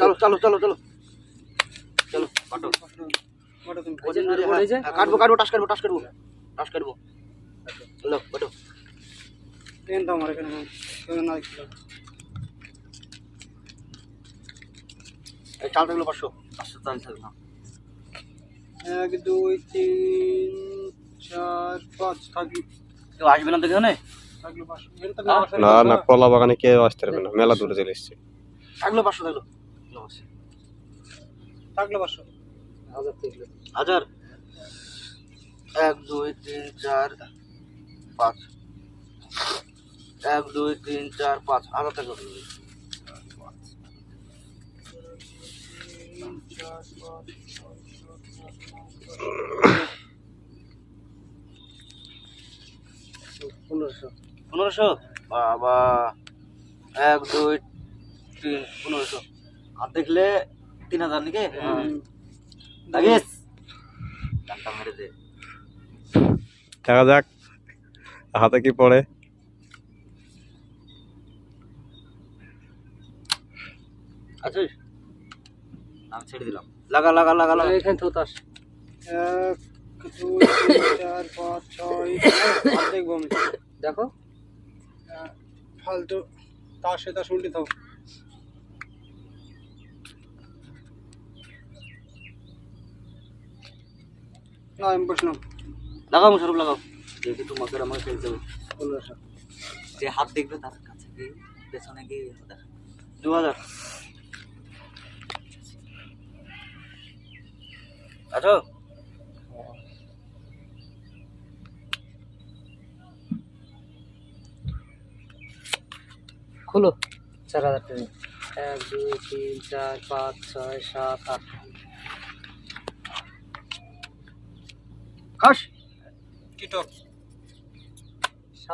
চলো চলো চলো চলো চলো। কাটো। কাটবো কাটবো টাস কাটবো টাস কাটবো টাস কাটবো চলো কাটো। ট্রেন তো আমার এখানে। না এই পাঁচশো পাঁচশো চাল থাকল এক দুই তিন চার পাঁচ কেউ আসবে না তো না না কলা বাগানে কেউ আসতে পারবে না মেলা দূরে চলে এসছে। থাকল পাঁচশো থাকল থাকল পাঁচশো হাজার থাকল হাজার। এক দুই তিন চার পাঁচ। এক দুই তিন চার পাঁচ। হাজার থাকল পনেরোশো। পনেরোশো? বাবা। এক দুই পনেরোশো আর দেখলে তিন হাজার নাকি? টাকা মেরে দে। দেখা যাক হাতে কি পড়ে। আমি ছেড়ে দিলাম। লাগা লাগা লাগা লাগা। এখানে তো তাস এক দুই চার পাঁচ ছয় দেখব আমি। দেখো। আহ, ফালতু। তার সাথে উল্টে থাকো না আমি বসলাম। লাগাও মুশারফ লাগাও। দেখি তোমাকে আর আমাকে হবে। পনেরোশো যে হাত দেখবে তার কাছে গিয়ে পেছনে গিয়ে দেখা। দু হাজার। আছো? খুলো। চার হাজার টাকা। এক দুই তিন চার পাঁচ ছয় সাত আট।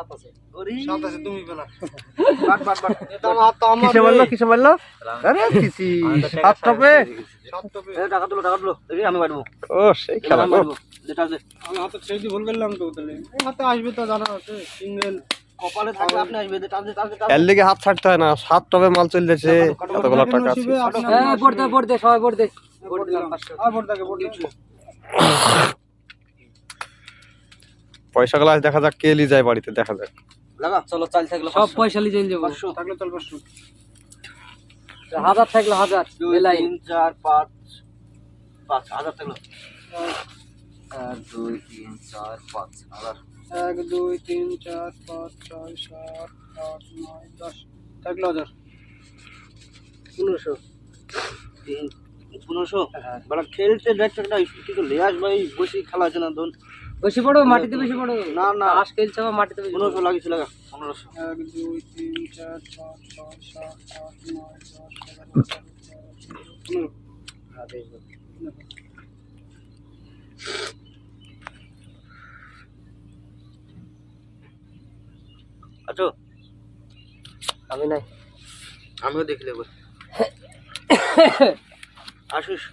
হাত ছাড়তে হয় না সাত টবে মাল চলতেছে এতগুলো টাকা আছে। হ্যাঁ সবাই ভোট দে ভোট দিলাম পাঁচশো আর ভোট থাকে ভোট দিচ্ছি পয়সা গুলো দেখা যাক কে লি যায় বাড়িতে দেখা যাক। লাগা চলো চাল থাকল সব পয়সা যাব। পাঁচশো। থাকলে চল পাঁচশো। হাজার থাকল হাজার দুই বেলাই তিন চার পাঁচ পাঁচ হাজার থাকল। এক দুই তিন চার পাঁচ হাজার। এক দুই তিন চার পাঁচ ছয় সাত আট নয় দশ। থাকল হাজার। পনেরোশো। তিন পনেরোশো? হ্যাঁ। বেলা খেলতে দেখতে একটা কিছু লে আসবে এই বসে খেলা আছে না দোন বেশি পড়ো মাটিতে বেশি পড়ো না, না। তাস খেলছে মাটিতে বেশি পনেরোশো লাগিয়েছে লাগা পনেরোশো। এক দুই তিন চার পাঁচ ছয় সাত আট নয় দশ পনেরো আছো আমি নাই। আমিও দেখলে আসিস।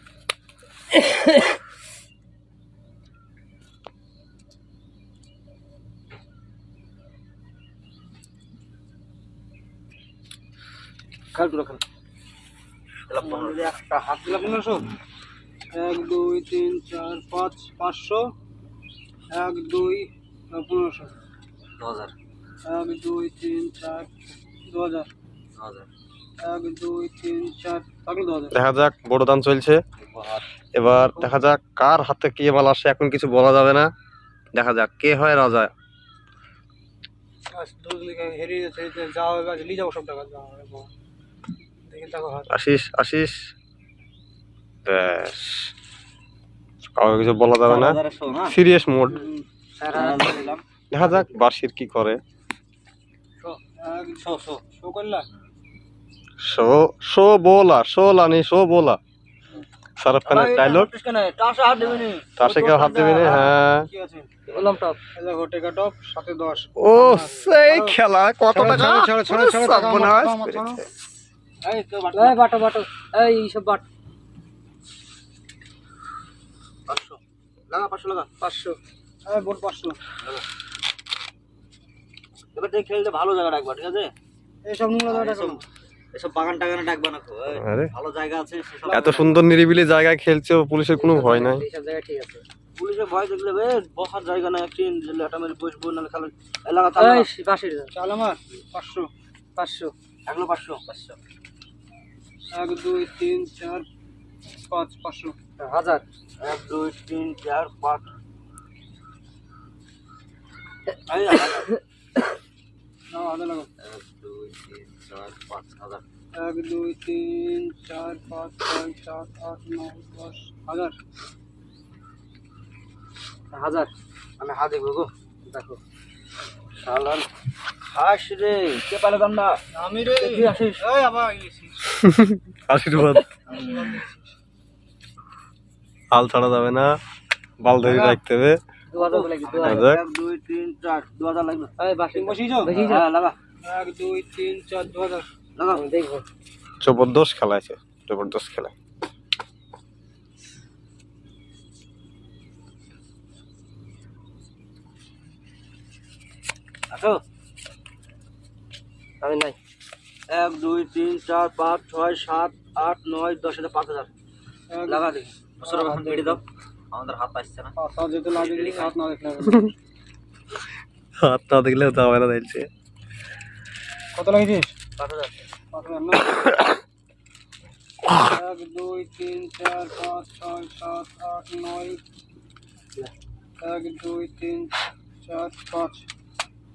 খেল তুলো খেল একটা হাত পনেরোশো। এক দুই তিন চার পাঁচ পাঁচশো। এক দুই পনেরোশো। দু হাজার। এক দুই তিন চার দু হাজার। দু হাজার। এক দুই তিন চার থাকল দু হাজার। দেখা যাক বড় দান চলছে। এবার দেখা যাক কার হাতে কে মাল আসে এখন কিছু বলা যাবে না। দেখা যাক কে হয় রাজা। আজ দুধ লিখে হেরিয়ে গেছে যে যাওয়া হবে আজ নিয়ে যাব সব টাকা যাওয়া হবে বাবা। দেখি টাকা হাত আসিস আসিস ব্যাস। কাউকে কিছু বলা যাবে না। Serious mode. দেখা যাক বার্ষির কি করে। Show show show. বোলা লানি শো বোলা। শাহরুখ খানের ডায়লগ কেউ হাত দেবে হ্যাঁ। কি আছে? বললাম টপ। এই দেখো টেকা টপ সাথে দশ। ও সেই খেলা কত টাকা? এই তো বাট। এই বাটো বাটো। এই সব বাট। পাঁচশো। লাগা পাঁচশো লাগা। পাঁচশো। এই বোট পাঁচশো। এবার থেকে খেলতে ভালো জায়গা রাখবা ঠিক আছে? এইসব নোংরা জায়গাটা কেন এসব বাগান টাগানে ডাকবা না তো এই, আরে। ভালো জায়গা আছে এত সুন্দর নিরিবিলি জায়গায় খেলছে পুলিশের কোনো ভয় নাই। এইসব জায়গায় ঠিক আছে। পুলিশের ভয় দেখলে বে বসার জায়গা নাই একটি লেটা মেরে বসবো খালি এলাকা এই পাশের চাল আমার? পাঁচশো। পাঁচশো। এগুলো পাঁচশো। পাঁচশো। এক দুই তিন চার পাঁচ পাঁচশো। হাজার। এক দুই তিন চার পাঁচ। এক দুই তিন চার পাঁচ হাজার। এক দুই তিন চার পাঁচ ছয় সাত আট নয় দশ হাজার। হাজার। আমি হাত গো। দেখো। শালার হাস রে। কে পালে দান্ডা আমি রে। আসিস। আবার আশীর্বাদ। হাল ছাড়া যাবে না। বাল ধরে রাখতে হবে? হ্যাঁ জবরদস্ত খেলা আছে। জবরদস্ত খেলা। আসো। আমি নাই। এক দুই তিন চার পাঁচ ছয় সাত আট নয় দশ হাজার পাঁচ হাজার। লাগা দেখি বেড়ে দাও। আমাদের হাত আসছে না। যদি না দেখলে। হাত না দেখলে যাবে না দেখছে। কত লাগিয়েছিস? পাঁচ হাজার। পাঁচ হাজার না? এক দুই তিন চার পাঁচ ছয় সাত আট নয়। এক দুই তিন চার পাঁচ।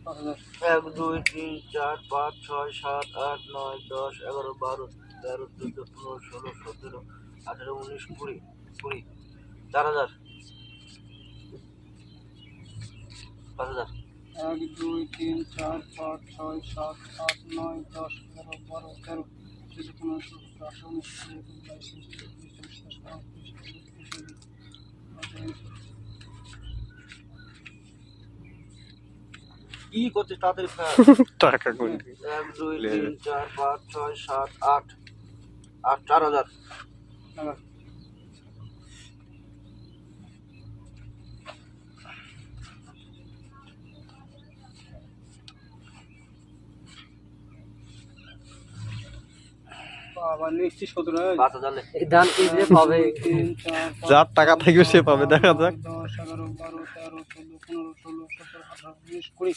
এক, দুই, তিন, চার, পাঁচ, ছয়, সাত, আট, নয়, দশ, এগারো, বারো, তেরো, চোদ্দ, পনেরো, ষোলো, সতেরো, আঠেরো, উনিশ, কুড়ি কুড়ি, চার হাজার। পাঁচ হাজার। এক, দুই, তিন, চার, পাঁচ, ছয়, সাত, আট, নয়, দশ, এগারো, বারো, তেরো, চোদ্দ, পনেরো, ষোলো আঠারো, উনিশ, কুড়ি একুশ বাইশ তেইশ চব্বিশ পঁচিশ ছাব্বিশ সাতাশ আঠাশ উনত্রিশ কি তাড়াতাড়ি ফেল টাকা কই এক দুই তিন চার পাঁচ ছয় সাত আট আট চার হাজার। যার টাকা থাকবে সে পাবে দেখা যাক। দশ এগারো বারো তেরো চোদ্দ পনেরো ষোলো সতেরো আঠারো উনিশ কুড়ি।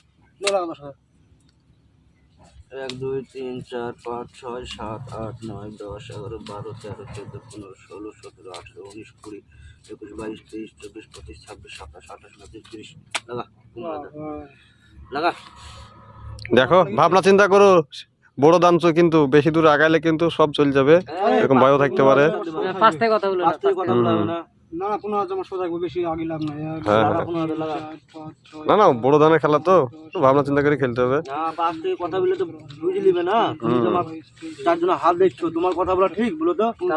এক দুই তিন চার পাঁচ ছয় সাত আট নয় দশ এগারো বারো তেরো চোদ্দ পনেরো ষোলো সতেরো আঠেরো উনিশ কুড়ি একুশ বাইশ তেইশ চব্বিশ পঁচিশ ছাব্বিশ সাতাশ আঠাশ উনত্রিশ তিরিশ। লাগা লাগা। দেখো ভাবনা চিন্তা করো বড় দাম তো কিন্তু বেশি দূর আগাইলে কিন্তু সব চলে যাবে। এরকম ভয়ও থাকতে পারে। কথা বলো না। না পনেরো হাজার সোজা বেশি আগে লাভ নাই। এক, হ্যাঁ, হ্যাঁ। না না বড় খেলা তো। একটু ভাবনা চিন্তা করে খেলতে হবে। না পাঁচ থেকে কথা বলে তো বুঝে নিবে না। তুমি তোমার তার জন্য হাত দেখছ তোমার কথা বলা ঠিক বলো তো। না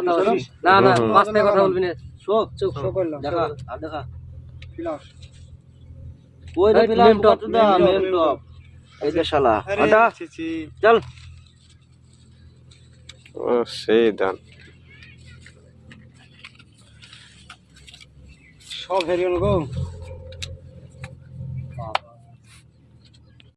না হুম। থেকে কথা বলবি না। শোক চুপ শো দেখা আর দেখা। ফিলাস। ওই এই দেখলাম কত দা মেম টপ, মেম মেম টপ এই যে শালা আটা। চল। ও সেই দান সব হেরিয়ন গো